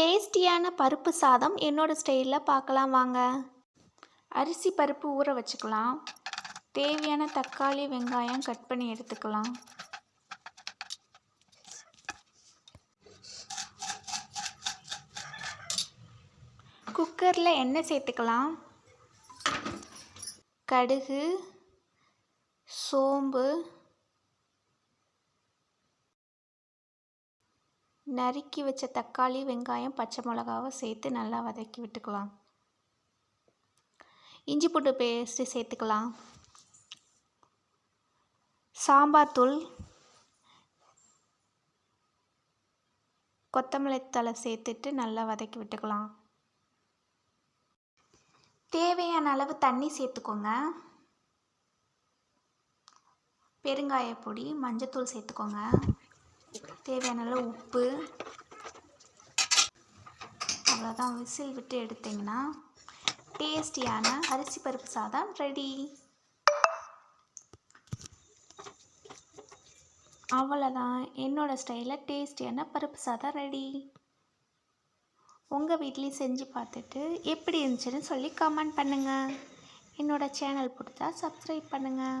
டேஸ்டியான பருப்பு சாதம் என்னோட ஸ்டைலில் பார்க்கலாம் வாங்க. அரிசி பருப்பு ஊற வச்சுக்கலாம். தேவையான தக்காளி வெங்காயம் கட் பண்ணி எடுத்துக்கலாம். குக்கரில் எண்ணெய் சேர்த்துக்கலாம். கடுகு சோம்பு நறுக்கி வச்ச தக்காளி வெங்காயம் பச்சை மிளகாவை சேர்த்து நல்லா வதக்கி விட்டுக்கலாம். இஞ்சி பூண்டு பேஸ்ட்டு சேர்த்துக்கலாம். சாம்பார் தூள் கொத்தமல்லி தழை சேர்த்துட்டு நல்லா வதக்கி விட்டுக்கலாம். தேவையான அளவு தண்ணி சேர்த்துக்கோங்க. பெருங்காய பொடி மஞ்சத்தூள் சேர்த்துக்கோங்க. தேவையான அளவு உப்பு. அவ்வளோதான் விசில் விட்டு எடுத்திங்கன்னா டேஸ்டியான அரிசி பருப்பு சாதம் ரெடி அவ்வளோதான் என்னோடய ஸ்டைலில் டேஸ்டியான பருப்பு சாதம் ரெடி உங்கள் வீட்லேயும் செஞ்சு பார்த்துட்டு எப்படி இருந்துச்சுன்னு சொல்லி கமெண்ட் பண்ணுங்கள் என்னோடய சேனல் பிடிச்சா சப்ஸ்கிரைப் பண்ணுங்கள்